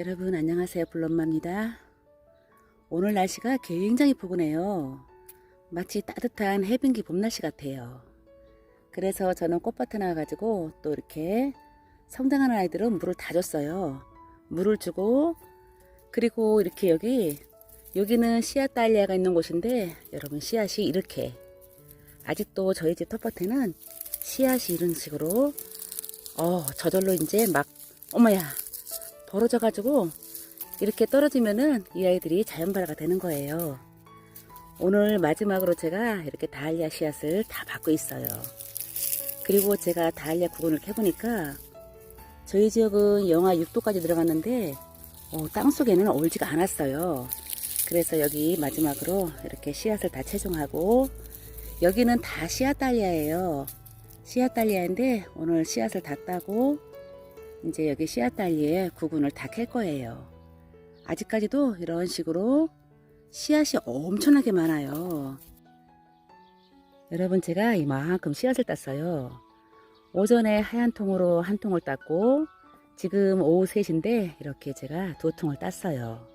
여러분 안녕하세요. 블럼마입니다. 오늘 날씨가 굉장히 포근해요. 마치 따뜻한 해변기 봄 날씨 같아요. 그래서 저는 꽃밭에 나와가지고 또 이렇게 성장하는 아이들은 물을 다 줬어요. 물을 주고 그리고 이렇게 여기 여기는 씨앗 달리아가 있는 곳인데 여러분 씨앗이 이렇게. 아직도 저희 집 텃밭에는 씨앗이 이런 식으로 어 저절로 이제 막 어머야 벌어져 가지고 이렇게 떨어지면은 이 아이들이 자연 발화가 되는 거예요. 오늘 마지막으로 제가 이렇게 다알리아 씨앗을 다 받고 있어요. 그리고 제가 다알리아 구근을 캐보니까 저희 지역은 영하 6도까지 들어갔는데 어, 땅속에는 얼지가 않았어요. 그래서 여기 마지막으로 이렇게 씨앗을 다 채종하고 여기는 다 씨앗 달리아예요. 씨앗 달리아인데 오늘 씨앗을 다 따고 이제 여기 씨앗 달리에 구근을 다 캘 거예요. 아직까지도 이런 식으로 씨앗이 엄청나게 많아요. 여러분 제가 이만큼 씨앗을 땄어요. 오전에 하얀 통으로 한 통을 땄고 지금 오후 3시인데 이렇게 제가 두 통을 땄어요.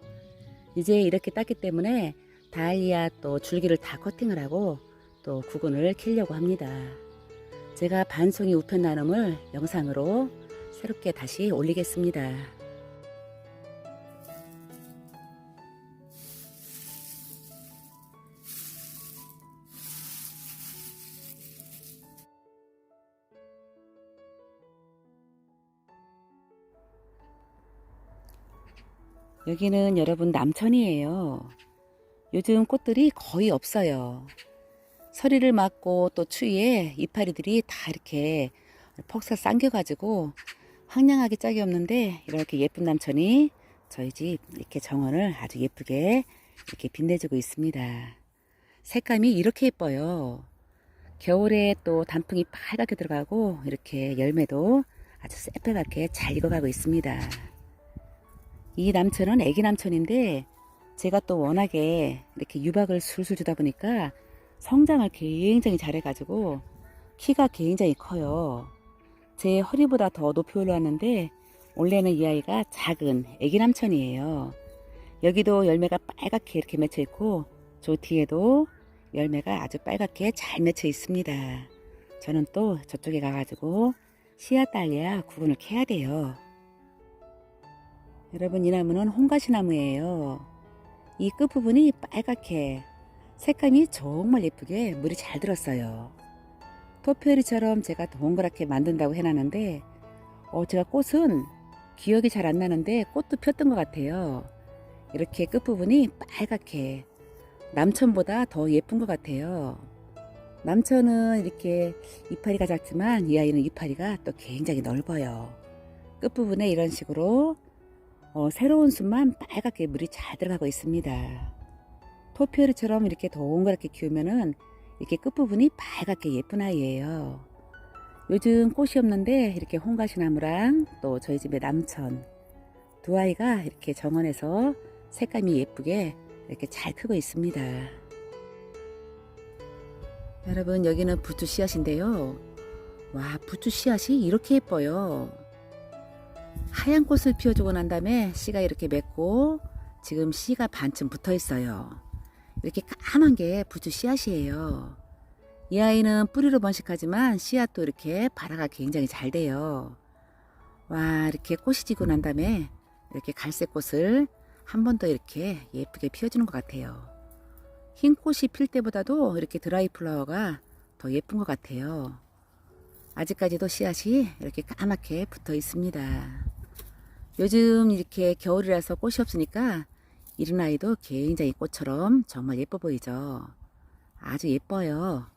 이제 이렇게 땄기 때문에 다이아 또 줄기를 다 커팅을 하고 또 구근을 키려고 합니다. 제가 반송이 우편 나눔을 영상으로 새롭게 다시 올리겠습니다. 여기는 여러분 남천이에요. 요즘 꽃들이 거의 없어요. 서리를 맞고 또 추위에 이파리들이 다 이렇게 폭삭 당겨가지고 황량하게 짝이 없는데 이렇게 예쁜 남천이 저희 집 이렇게 정원을 아주 예쁘게 이렇게 빛내주고 있습니다. 색감이 이렇게 예뻐요. 겨울에 또 단풍이 빨갛게 들어가고 이렇게 열매도 아주 새빨갛게 잘 익어가고 있습니다. 이 남천은 애기 남천인데 제가 또 워낙에 이렇게 유박을 술술 주다 보니까 성장을 굉장히 잘해가지고 키가 굉장히 커요. 제 허리보다 더 높이 올라왔는데 원래는 이 아이가 작은 애기 남천이에요. 여기도 열매가 빨갛게 이렇게 맺혀 있고 저 뒤에도 열매가 아주 빨갛게 잘 맺혀 있습니다. 저는 또 저쪽에 가가지고 씨앗 달려야 구근을 캐야 돼요. 여러분 이 나무는 홍가시나무예요. 이 끝부분이 빨갛게 색감이 정말 예쁘게 물이 잘 들었어요. 토피오리처럼 제가 동그랗게 만든다고 해놨는데 어, 제가 꽃은 기억이 잘 안 나는데 꽃도 폈던 것 같아요. 이렇게 끝부분이 빨갛게 남천보다 더 예쁜 것 같아요. 남천은 이렇게 이파리가 작지만 이 아이는 이파리가 또 굉장히 넓어요. 끝부분에 이런 식으로 어, 새로운 숲만 빨갛게 물이 잘 들어가고 있습니다. 토피오리처럼 이렇게 동그랗게 키우면은 이렇게 끝부분이 빨갛게 예쁜 아이예요. 요즘 꽃이 없는데 이렇게 홍가시나무랑 또 저희 집의 남천 두 아이가 이렇게 정원에서 색감이 예쁘게 이렇게 잘 크고 있습니다. 여러분 여기는 부추 씨앗인데요. 와 부추 씨앗이 이렇게 예뻐요. 하얀 꽃을 피워주고 난 다음에 씨가 이렇게 맺고 지금 씨가 반쯤 붙어 있어요. 이렇게 까만 게 부추 씨앗이에요. 이 아이는 뿌리로 번식하지만 씨앗도 이렇게 발화가 굉장히 잘 돼요. 와 이렇게 꽃이 지고 난 다음에 이렇게 갈색 꽃을 한 번 더 이렇게 예쁘게 피워주는 것 같아요. 흰 꽃이 필 때보다도 이렇게 드라이 플라워가 더 예쁜 것 같아요. 아직까지도 씨앗이 이렇게 까맣게 붙어 있습니다. 요즘 이렇게 겨울이라서 꽃이 없으니까 이른 아이도 굉장히 꽃처럼 정말 예뻐 보이죠. 아주 예뻐요.